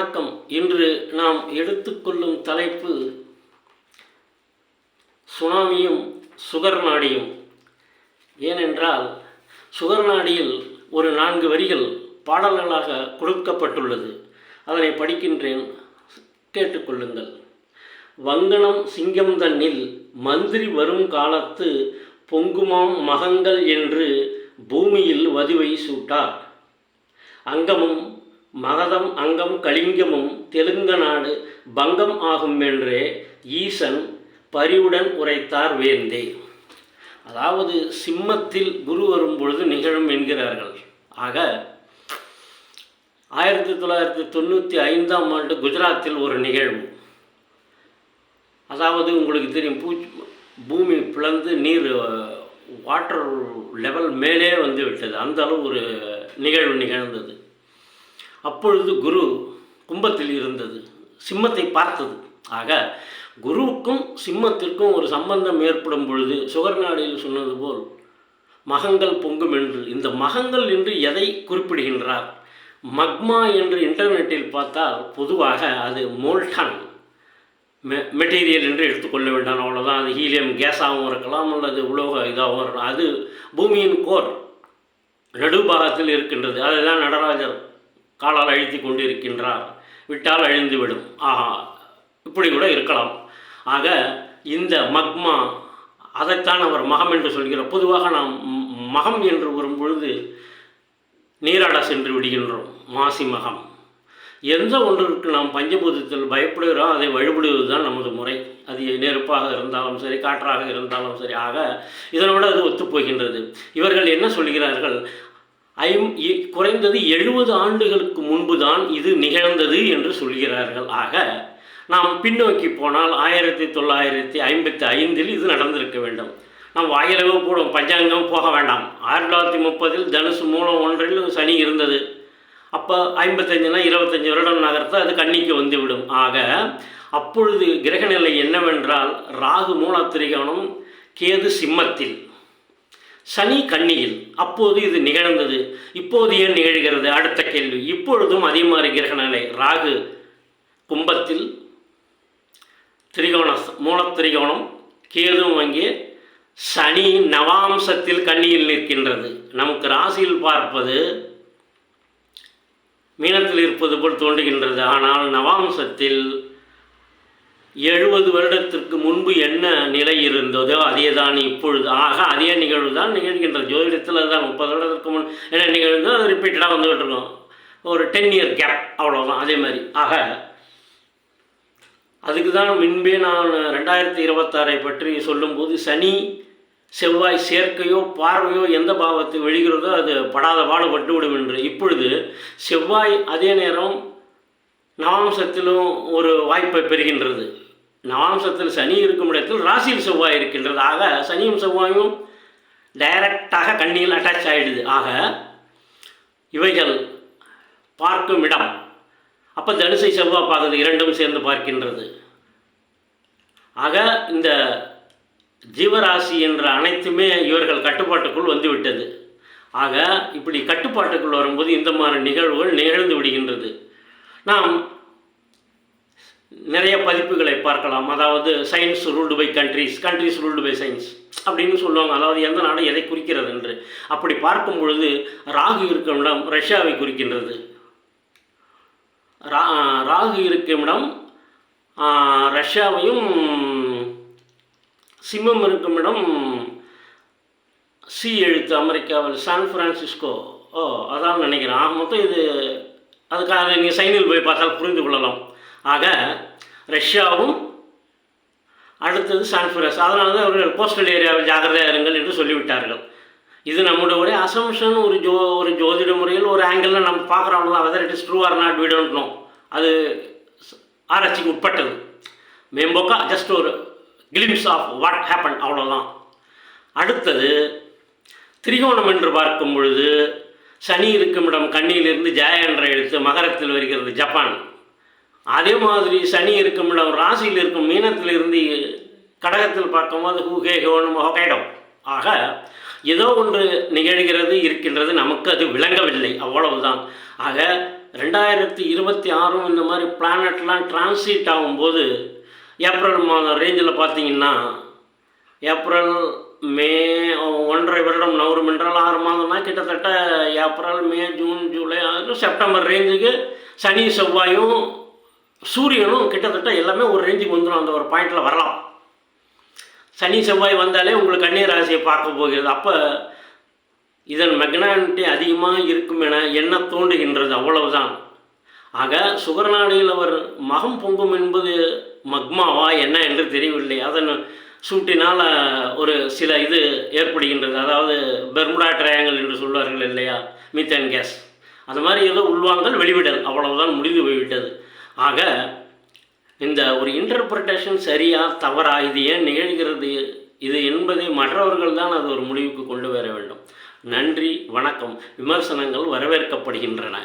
வணக்கம். இன்று நாம் எடுத்துக்கொள்ளும் தலைப்பு சுனாமியும் சுகர் நாடியும். ஏனென்றால் சுகர் நாடியில் ஒரு நான்கு வரிகள் பாடல்களாக கொடுக்கப்பட்டுள்ளது. அதனை படிக்கின்றேன். கேட்டுக்கொள்ளுங்கள். வங்கணம் சிங்கம் தன்னில் மந்திரி வரும் காலத்து பொங்குமாம் மகங்கள் என்று பூமியில் வதிவை சூட்டார். அங்கமும் மகதம் அங்கம் கலிங்கமும் தெலுங்க நாடு பங்கம் ஆகும் என்றே ஈசன் பரிவுடன் உரைத்தார் வேந்தே. அதாவது சிம்மத்தில் குரு வரும் பொழுது நிகழும் என்கிறார்கள். ஆக ஆயிரத்தி தொள்ளாயிரத்தி தொண்ணூற்றி ஐந்தாம் ஆண்டு குஜராத்தில் ஒரு நிகழ்வு. அதாவது உங்களுக்கு தெரியும் பூ பூமி பிளந்து நீர் வாட்டர் லெவல் மேலே வந்து விட்டது. அந்த அளவு ஒரு நிகழ்வு நிகழ்ந்தது. அப்பொழுது குரு கும்பத்தில் இருந்தது சிம்மத்தை பார்த்தது. ஆக குருவுக்கும் சிம்மத்திற்கும் ஒரு சம்பந்தம் ஏற்படும் பொழுது சுகர்நாடியில் சொன்னது போல் மகங்கள் பொங்கும் என்று. இந்த மகங்கள் என்று எதை குறிப்பிடுகின்றார்? மக்மா என்று இன்டர்நெட்டில் பார்த்தால் பொதுவாக அது மோல்டன் மெ மெட்டீரியல் என்று எடுத்துக்கொள்ள வேண்டாம். அவ்வளோதான் அது ஹீலியம் கேஸாகவும் இருக்கலாம் அல்லது உலோக இதாகவும் இருக்கலாம். அது பூமியின் கோர் நடுபாகத்தில் இருக்கின்றது. அதுதான் நடராஜர் காலால் அழுத்தி கொண்டு இருக்கின்றார் விட்டால் அழிந்துவிடும். ஆஹா இப்படி கூட இருக்கலாம். ஆக இந்த மக்மா அதைத்தான் அவர் மகம் என்று சொல்கிறார். பொதுவாக நாம் மகம் என்று வரும்பொழுது நீராட சென்று விடுகின்றோம் மாசி மகம். எந்த ஒன்றிற்கு நாம் பஞ்சபூதத்தில் பயப்படுகிறோம் அதை வழிபடுவது தான் நமது முறை. அது நெருப்பாக இருந்தாலும் சரி காற்றாக இருந்தாலும் சரி. ஆக இதனோடு அது ஒத்துப்போகின்றது. இவர்கள் என்ன சொல்கிறார்கள்? ஐம் இ- குறைந்தது எழுபது ஆண்டுகளுக்கு முன்பு தான் இது நிகழ்ந்தது என்று சொல்கிறார்கள். ஆக நாம் பின்னோக்கி போனால் ஆயிரத்தி தொள்ளாயிரத்தி ஐம்பத்தி ஐந்தில் இது நடந்திருக்க வேண்டும். நாம் வாயிலவு கூட பஞ்சாங்கம் போக வேண்டாம். ஆயிரத்தி தொள்ளாயிரத்தி முப்பதில் தனுசு மூலம் ஒன்றில் சனி இருந்தது. அப்போ ஐம்பத்தஞ்சுனா இருபத்தஞ்சி வருடம் நகர்த்த அது கன்னிக்கு வந்துவிடும். ஆக அப்பொழுது கிரகநிலை என்னவென்றால் ராகு மூலத்திரிகோணம் கேது சிம்மத்தில். சனி கன்னியில். அப்போது இது நிகழ்ந்தது. இப்போது ஏன் நிகழ்கிறது? அடுத்த கேள்வி. இப்பொழுதும் அதே மாதிரி கிரகநிலை ராகு கும்பத்தில் திரிகோண மூலத்திரிகோணம் கேதும் அங்கே சனி நவாம்சத்தில் கண்ணியில் நிற்கின்றது. நமக்கு ராசியில் பார்ப்பது மீனத்தில் இருப்பது போல் தோன்றுகின்றது. ஆனால் நவாம்சத்தில் எழுபது வருடத்திற்கு முன்பு என்ன நிலை இருந்ததோ அதே தான் இப்பொழுது. ஆக அதே நிகழ்வு தான் நிகழ்கின்ற. ஜோதிடத்தில் அதுதான் முப்பது வருடத்திற்கு முன் என்ன நிகழ்ந்தோ அது ரிப்பீட்டடாக வந்துகிட்டு இருக்கும். ஒரு டென் இயர் கேப் அவ்வளோதான் அதே மாதிரி. ஆக அதுக்கு தான் முன்பே நான் ரெண்டாயிரத்தி இருபத்தாறை பற்றி சொல்லும்போது சனி செவ்வாய் சேர்க்கையோ பார்வையோ எந்த பாவத்தை வெளிகிறதோ அது படாத பாடுபட்டு விடும் என்று. இப்பொழுது செவ்வாய் அதே நேரம் நவாம்சத்திலும் ஒரு வாய்ப்பை பெறுகின்றது. நவாம்சத்தில் சனி இருக்கும் இடத்தில் ராசியில் செவ்வாய் இருக்கின்றது. ஆக சனியும் செவ்வாயும் டைரக்டாக கண்ணியில் அட்டாச் ஆகிடுது ஆக இவைகள் பார்க்கும் இடம். அப்போ தனுசை செவ்வாய் பார்க்குது இரண்டும் சேர்ந்து பார்க்கின்றது. ஆக இந்த ஜீவராசி என்ற அனைத்துமே இவர்கள் கட்டுப்பாட்டுக்குள் வந்துவிட்டது. ஆக இப்படி கட்டுப்பாட்டுக்குள் வரும்போது இந்த மாதிரி நிகழ்வுகள் நிகழ்ந்து விடுகின்றது. நாம் நிறைய பதிப்புகளை பார்க்கலாம். அதாவது science ruled by countries countries ruled by science அப்படின்னு சொல்லுவாங்க. அதாவது எந்த நாடும் எதை குறிக்கிறது என்று. அப்படி பார்க்கும் பொழுது ராகு இருக்கும் இடம் ரஷ்யாவை குறிக்கின்றது. ரா ராகு இருக்கும் இடம் ரஷ்யாவையும் சிம்மம் இருக்கும் இடம் சி எழுத்து அமெரிக்காவில் சான் பிரான்சிஸ்கோ ஓ அதான் நினைக்கிறேன். ஆக மொத்தம் இது அதுக்காக நீங்கள் சைனில் போய் பார்த்தால் புரிந்து கொள்ளலாம். ஆக ரஷ்யாவும் அடுத்தது சான் அதனால தான் அவர்கள் கோஸ்டல் ஏரியாவில் ஜாகிரதையாக இருங்கள் என்று சொல்லிவிட்டார்கள். இது நம்முடைய ஒரு அசம்ஷன் ஒரு ஜோ ஒரு ஜோதிட முறையில் ஒரு ஆங்கிளில் நம்ம பார்க்குறோம்ல whether it is true or not we அது ஆராய்ச்சிக்கு உட்பட்டது. மேம்போக்கா ஜஸ்ட் ஒரு கிளிம்ஸ் ஆஃப் வாட் ஹேப்பன் அவ்வளோதான் அடுத்தது திரிகோணம் என்று பார்க்கும் பொழுது சனி இருக்கும் இடம் கண்ணியிலிருந்து ஜெய என்ற எழுத்து மகரத்தில் வருகிறது ஜப்பான். அதே மாதிரி சனி இருக்கும் இடம் ராசியில் இருக்கும் மீனத்திலிருந்து கடகத்தில் பார்க்கும்போது ஹூகே ஹோனும் ஹொகைடம் ஆக ஏதோ ஒன்று நிகழ்கிறது இருக்கின்றது. நமக்கு அது விளங்கவில்லை. அவ்வளவுதான். ஆக ரெண்டாயிரத்தி இருபத்தி ஆறும் இந்த மாதிரி பிளானட்லாம் டிரான்சிட் ஆகும்போது ஏப்ரல் மாதம் ரேஞ்சில் பார்த்தீங்கன்னா ஏப்ரல் மே ஒன்றரை வருடம் நவரும் என்றால் ஆறு மாதம்னா கிட்டத்தட்ட April May June July August, September ரேஞ்சுக்கு சனி செவ்வாயும் சூரியனும் கிட்டத்தட்ட எல்லாமே ஒரு ரேஞ்சுக்கு வந்துடும் அந்த ஒரு பாயிண்டில் வரலாம். சனி செவ்வாய் வந்தாலே உங்களுக்கு கண்ணீர் ராசியை பார்க்க போகிறது. அப்போ இதன் மெக்னானிட்டி அதிகமாக இருக்கும் என என்ன தோன்றுகின்றது? அவ்வளவுதான். ஆக சுகர்நாடியில் அவர் மகம் பொங்கும் என்பது மக்மாவா என்ன என்று தெரியவில்லை. அதன் சூட்டினால் ஒரு சில இது ஏற்படுகின்றது. அதாவது பெர்முடா ட்ரையாங்கல் என்று சொல்வார்கள் இல்லையா? மீத்தேன் கேஸ் அது மாதிரி ஏதோ உள்வாங்கல் வெளிவிடல். அவ்வளவுதான் முடிந்து போய்விட்டது. ஆக இந்த ஒரு இன்டர்பிரிட்டேஷன் சரியா தவறா இது ஏன் நிகழ்கிறது? இது என்பதை மற்றவர்கள் தான் அது ஒரு முடிவுக்கு கொண்டு வர வேண்டும். நன்றி வணக்கம். விமர்சனங்கள் வரவேற்கப்படுகின்றன.